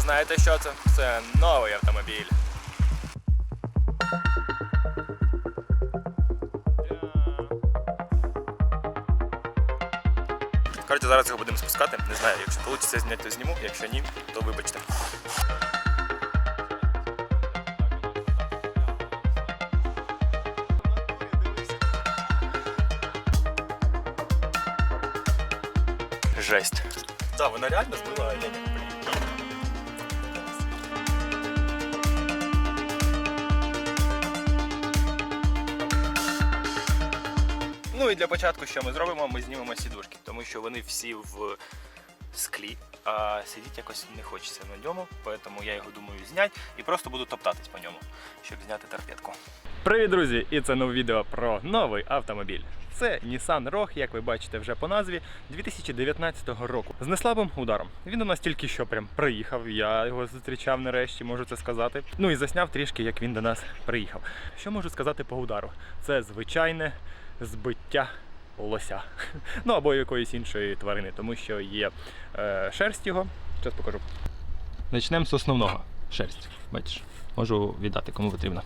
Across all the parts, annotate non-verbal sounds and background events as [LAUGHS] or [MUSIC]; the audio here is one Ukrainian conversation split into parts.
Знаєте що це? Це новий автомобіль. Коротше, зараз його будемо спускати. Не знаю, якщо вийде зняти, то зніму. Якщо ні, то вибачте. Жесть. Да, вона реально збила оленя. Ну і для початку, що ми зробимо, ми знімемо сідушки, тому що вони всі в склі, а сидіти якось не хочеться на ньому, тому я його думаю зняти і просто буду топтатись по ньому, щоб зняти торпедку. Привіт, друзі! І це нове відео про новий автомобіль. Це Nissan Rogue, як ви бачите вже по назві, 2019 року з неслабим ударом. Він у нас тільки що прям приїхав. Я його зустрічав нарешті, можу це сказати. Ну і засняв трішки, як він до нас приїхав. Що можу сказати по удару? Це звичайне збиття лося. [LAUGHS] Ну або якоїсь іншої тварини, тому що є е, шерсть його. Зараз покажу. Почнемо з основного. Шерсть. Бачиш, можу віддати кому потрібно.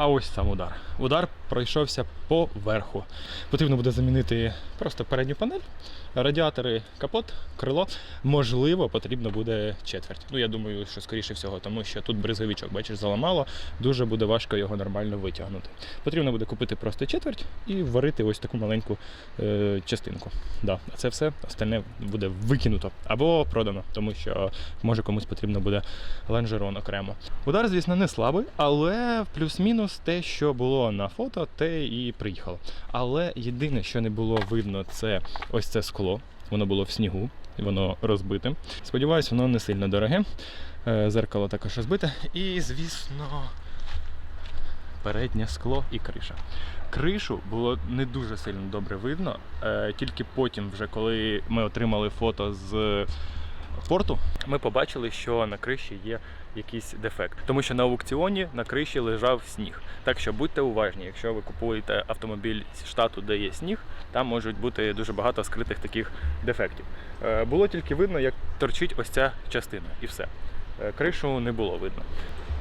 А ось сам удар. Удар пройшовся по верху. Потрібно буде замінити просто передню панель, радіатори, капот, крило. Можливо, потрібно буде четверть. Ну, я думаю, що скоріше всього, тому що тут бризовичок, бачиш, заламало, дуже буде важко його нормально витягнути. Потрібно буде купити просто четверть і варити ось таку маленьку е, частинку. Да. А це все остальне буде викинуто або продано, тому що може комусь потрібно буде лонжерон окремо. Удар, звісно, не слабий, але плюс-мінус те, що було на фото, те і приїхало. Але єдине, що не було видно, це ось це скло. Воно було в снігу, і воно розбите. Сподіваюсь, воно не сильно дороге. Е, Зеркало також розбите. І, звісно, переднє скло і криша. Кришу було не дуже сильно добре видно. е, Тільки потім, вже коли ми отримали фото з порту, ми побачили, що на криші є якийсь дефект. Тому що на аукціоні на криші лежав сніг. Так що будьте уважні, якщо ви купуєте автомобіль з штату, де є сніг, там можуть бути дуже багато скритих таких дефектів. Е, Було тільки видно, як торчить ось ця частина, і все. Е, Кришу не було видно.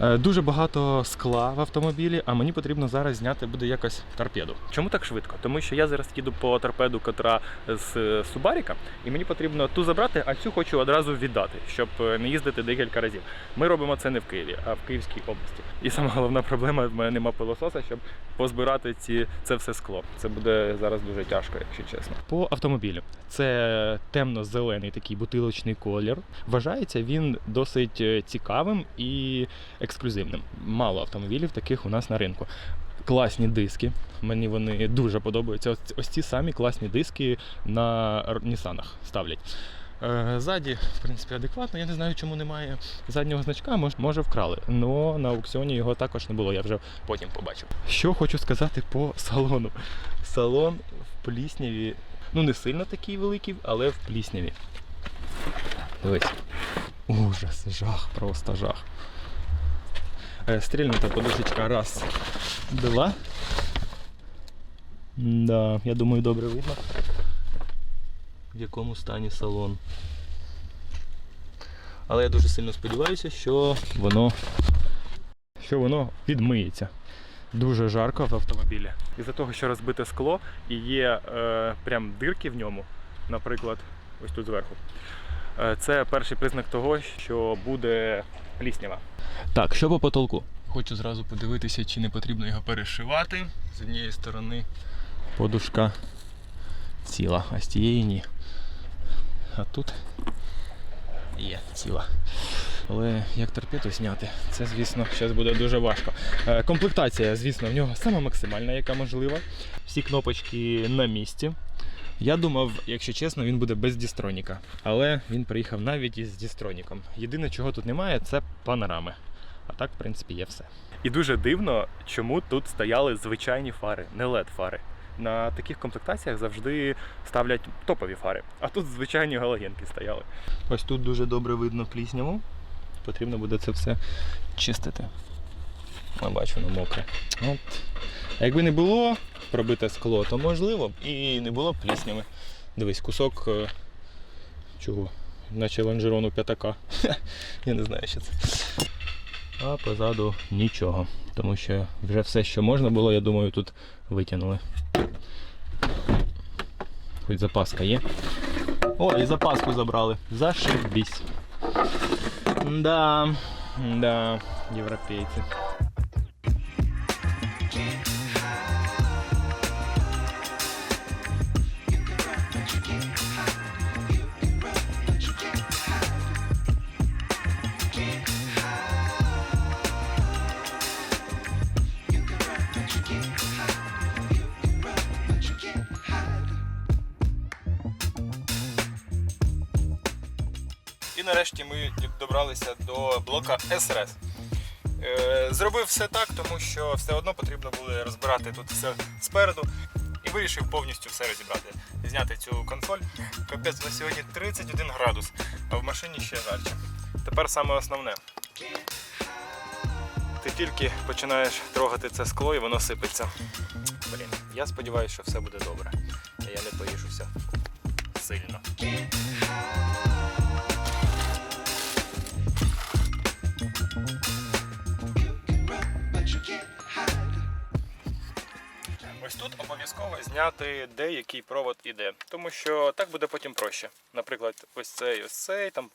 Е, Дуже багато скла в автомобілі, а мені потрібно зараз зняти буде якось торпеду. Чому так швидко? Тому що я зараз їду по торпеду, котра з е, Субаріка, і мені потрібно ту забрати, а цю хочу одразу віддати, щоб е, не їздити декілька разів. Ми робимо це не в Києві, а в Київській області. І сама головна проблема в мене нема пилососа, щоб позбирати ці це все скло. Це буде зараз дуже тяжко, якщо чесно. По автомобілю це темно-зелений такий бутилочний колір. Вважається він досить цікавим і ексклюзивним. Мало автомобілів таких у нас на ринку. Класні диски. Мені вони дуже подобаються. Ось, ці самі класні диски на Нісанах ставлять. Е, Ззаді, в принципі, адекватно. Я не знаю, чому немає заднього значка, може, вкрали. Но на аукціоні його також не було, я вже потім побачив. Що хочу сказати по салону. Салон в плісняві, ну не сильно такий великий, але в плісняві. Дивись. Ужас, жах, просто жах. Е, Стрільнута подушечка раз, два. Да, я думаю, добре видно. В якому стані салон. Але я дуже сильно сподіваюся, що воно, що воно відмиється. Дуже жарко в автомобілі. Із-за того, що розбите скло і є е, прям дирки в ньому, наприклад, ось тут зверху. Е, Це перший признак того, що буде пліснява. Так, що по потолку? Хочу зразу подивитися, чи не потрібно його перешивати. З однієї сторони подушка ціла, а з тієї ні. А тут є ціла. Але як торпеду зняти, це, звісно, зараз буде дуже важко. Е, Комплектація, звісно, в нього сама максимальна, яка можлива. Всі кнопочки на місці. Я думав, якщо чесно, він буде без дістроніка. Але він приїхав навіть із дістроніком. Єдине, чого тут немає, це панорами. А так, в принципі, є все. І дуже дивно, чому тут стояли звичайні фари, не led фари. На таких комплектаціях завжди ставлять топові фари, а тут звичайні галогенки стояли. Ось тут дуже добре видно плісняву. Потрібно буде це все чистити. Я бачу, воно мокре. От. Якби не було пробите скло, то можливо б і не було б плісняви. Дивись, кусок е, чого? наче лонжерону п'ятака. [LAUGHS] Я не знаю, що це. А позаду нічого. Тому що вже все, що можна було, я думаю, тут витягнули. Хоч запаска є. О, і запаску забрали. Зашибісь. Да, да, європейці. Нарешті ми добралися до блока СРС. Е, Зробив все так, тому що все одно потрібно буде розбирати тут все спереду. І вирішив повністю все розібрати. Зняти цю консоль. Капець на сьогодні 31 градус, а в машині ще жарче. Тепер саме основне. Ти тільки починаєш трогати це скло і воно сипеться. Блін, я сподіваюся, що все буде добре. Я не поїжуся сильно. Обов'язково зняти, де який провод іде, тому що так буде потім проще. Наприклад, ось цей, ось цей, там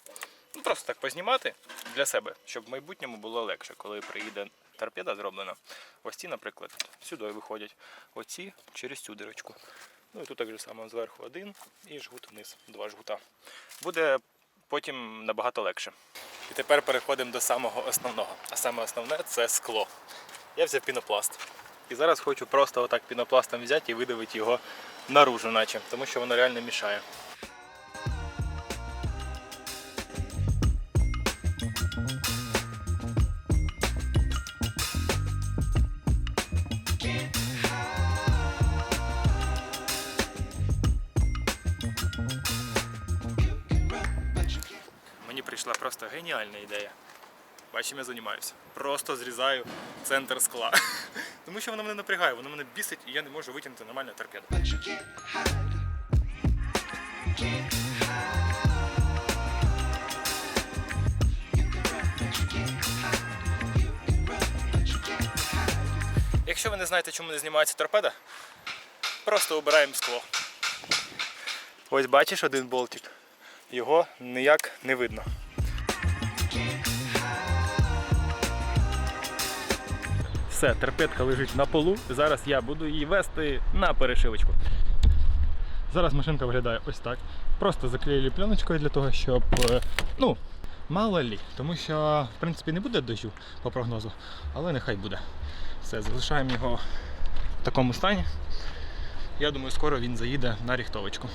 ну, просто так познімати для себе, щоб в майбутньому було легше, коли приїде торпеда зроблена. Ось ці, наприклад, сюди виходять. Оці через цю дирочку. Ну і тут так же само зверху один і жгут вниз, два жгута. Буде потім набагато легше. І тепер переходимо до самого основного. А саме основне це скло. Я взяв пінопласт. І зараз хочу просто отак пінопластом взяти і видавити його наружу, наче, тому що воно реально мішає. Мені прийшла просто геніальна ідея. Бачиш, чим я займаюся. Просто зрізаю центр скла. Тому що воно мене напрягає, воно мене бісить і я не можу витягнути нормальну торпеду. Якщо ви не знаєте, чому не знімається торпеда, просто обираємо скло. Ось бачиш один болтик. Його ніяк не видно. Все, терпетка лежить на полу. Зараз я буду її вести на перешивочку. Зараз машинка виглядає ось так. Просто заклеїли пленочкою для того, щоб. е, Ну, мало лі. Тому що, в принципі, не буде дощу по прогнозу, але нехай буде. Все, залишаємо його в такому стані. Я думаю, скоро він заїде на ріхтовочку.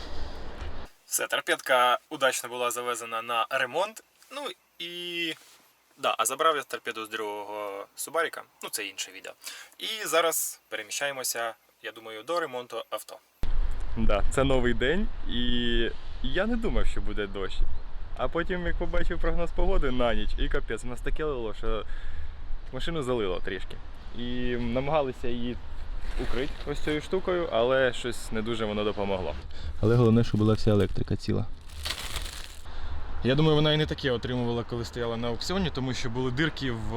Все, торпедка удачно була завезена на ремонт. Ну і Да, а забрав я торпеду з другого Субаріка, ну це інше відео. І зараз переміщаємося, я думаю, до ремонту авто. Да, це новий день, і я не думав, що буде дощ. А потім, як побачив прогноз погоди на ніч, і капець, у нас таке лило, що машину залило трішки. І намагалися її укрити ось цією штукою, але щось не дуже воно допомогло. Але головне, що була вся електрика ціла. Я думаю, вона і не таке отримувала, коли стояла на аукціоні, тому що були дирки в,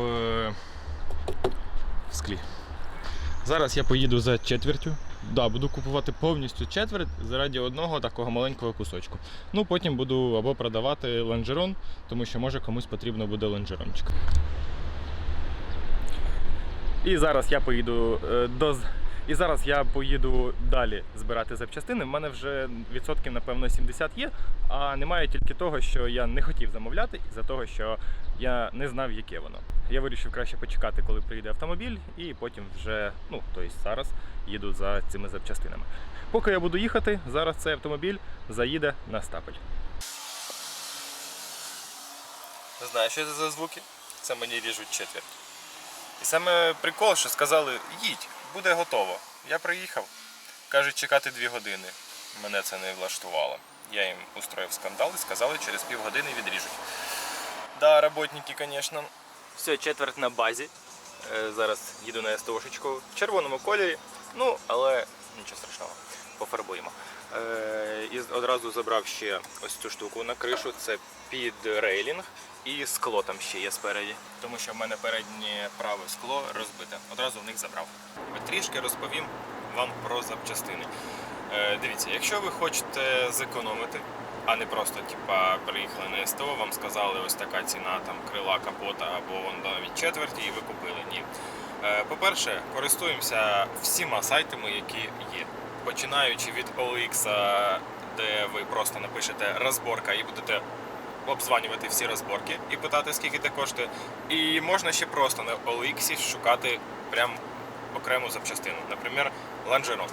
в склі. Зараз я поїду за четвертю. Да, буду купувати повністю четверть заради одного такого маленького кусочку. Ну потім буду або продавати лонжерон, тому що може комусь потрібно буде лонжерончик. І зараз я поїду е, до. І зараз я поїду далі збирати запчастини. У мене вже відсотків, напевно, 70 є, а немає тільки того, що я не хотів замовляти, із-за того, що я не знав, яке воно. Я вирішив краще почекати, коли приїде автомобіль, і потім вже, ну, тобто зараз їду за цими запчастинами. Поки я буду їхати, зараз цей автомобіль заїде на стапель. Не знаю, що це за звуки. Це мені ріжуть четверть. І саме прикол, що сказали, їдь, буде готово. Я приїхав. Кажуть, чекати дві години. Мене це не влаштувало. Я їм устроїв скандал і сказали, через півгодини відріжуть. Да, роботники, звісно. Все, четверть на базі. Е, Зараз їду на СТОшечку в червоному кольорі. Ну, але нічого страшного, пофарбуємо. Е, І одразу забрав ще ось цю штуку на кришу. Це під рейлінг і скло там ще є спереді. Тому що в мене переднє праве скло розбите. Одразу в них забрав. Трішки розповім вам про запчастини. Е, Дивіться, якщо ви хочете зекономити, а не просто типа приїхали на СТО, вам сказали ось така ціна там крила, капота або вон навіть четверті, і ви купили. Ні. Е, По-перше, користуємося всіма сайтами, які є. Починаючи від OLX, де ви просто напишете розборка і будете обзванювати всі розборки і питати, скільки це коштує. І можна ще просто на OLX шукати прям окрему запчастину. Наприклад, ланжерон.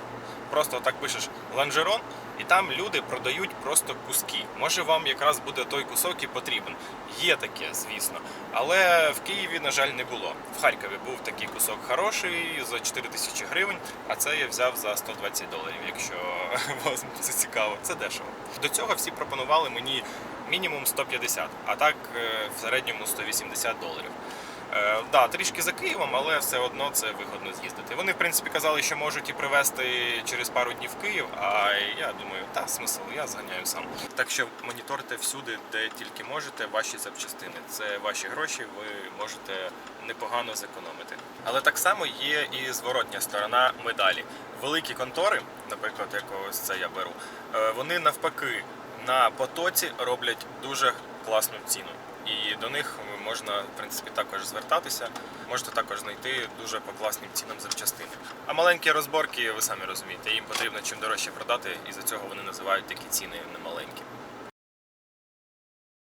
Просто так пишеш ланжерон, і там люди продають просто куски. Може вам якраз буде той кусок і потрібен. Є таке, звісно. Але в Києві, на жаль, не було. В Харкові був такий кусок хороший за 4 тисячі гривень, а це я взяв за 120 доларів, якщо [LAUGHS] вас це цікаво. Це дешево. До цього всі пропонували мені мінімум 150, а так е, в середньому 180 доларів. Е, да, трішки за Києвом, але все одно це вигодно з'їздити. Вони, в принципі, казали, що можуть і привезти через пару днів в Київ, а я думаю, та смисл, я зганяю сам. Так що моніторте всюди, де тільки можете, ваші запчастини. Це ваші гроші, ви можете непогано зекономити. Але так само є і зворотня сторона медалі. Великі контори, наприклад, як ось це я беру, е, вони навпаки на потоці роблять дуже класну ціну. І до них можна в принципі також звертатися. Можете також знайти дуже по класним цінам запчастини. А маленькі розборки, ви самі розумієте, їм потрібно чим дорожче продати, і за цього вони називають такі ціни немаленькі.